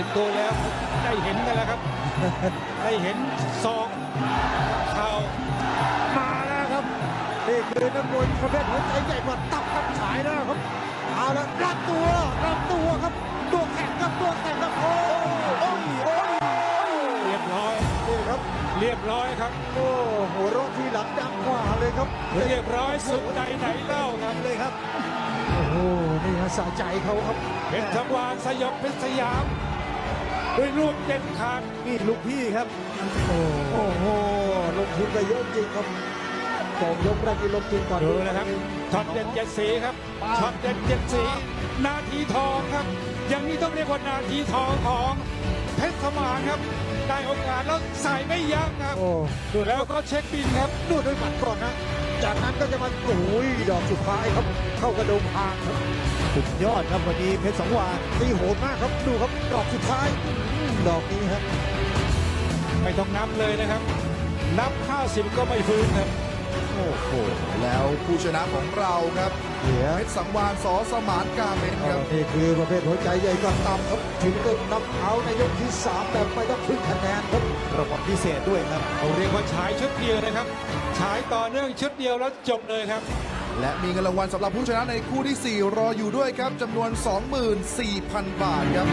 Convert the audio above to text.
ถึงตัวแล้วได้เห็นกันแล้วครับ ได้เห็นศอกเข่ามาแล้วครับนี่คือนักมวยประเภทหัวใจใหญ่กว่าตับกับฉายนะครับเอาละรับตัวรับตัวครับตัวแข็งครับตัวแข็งครับโอ้โอ้ยโอ้ยโอ้ยเรียบร้อยนี่ครับเรียบร้อยครับโอ้โหโรคที่หลังดังกว่าเลยครับ เรียบร้อยสุดใดไหนเล่าครับเลยครับโอ้โหนี่ฮะสะใจเขาครับเพชรสังวานสยบเพชรสยาม ด้วยลูกเด็ดขาดนี่ลูกพี่ครับ โอ้โหลงทุนไปเยอะจริงครับสองยกแรกที่ลงทุนก่อนดูนะครับช็อตเด็ดเจ็ดสีครับช็อตเด็ดเจ็ดสี นาทีทองครับ อย่างนี้ต้องเรียกว่านาทีทองของ เพชรสมานครับ ได้โอกาสแล้วใส่ไม่ยั้งครับ โอ้ดูแล้แล้ววก็เช็คบินครับ ดูด้วยหมัดก่อนนะ จากนั้นก็จะมาโอ้ยดอกสุดท้ายครับ เข้ากระโดงพางครับสุดยอดครับวันนี้เพชรสังวานตีโหดมากครับดูครับดอกสุดท้ายอืมดอกนี้ครับ ไม่ต้องนับเลยนะครับ นับ 50 ก็ไม่ฟื้นครับ โอ้โหแล้วผู้ชนะของเราครับเดี๋ยวเพชรสังวานสอสมานกาเมนครับนี่คือประเภทหัวใจใหญ่กว่าต่ำครับถึงก็นับเอาในยกที่สามแบบไม่ต้องพึ่งคะแนนครับรางวัลพิเศษด้วยครับเขาเรียกว่าฉายชุดเดียวนะครับฉายต่อเนื่องชุดเดียวแล้วจบเลยครับ และมีเงินรางวัลสำหรับผู้ชนะในคู่ที่ 4 รออยู่ด้วยครับจำนวน 24,000 บาทครับ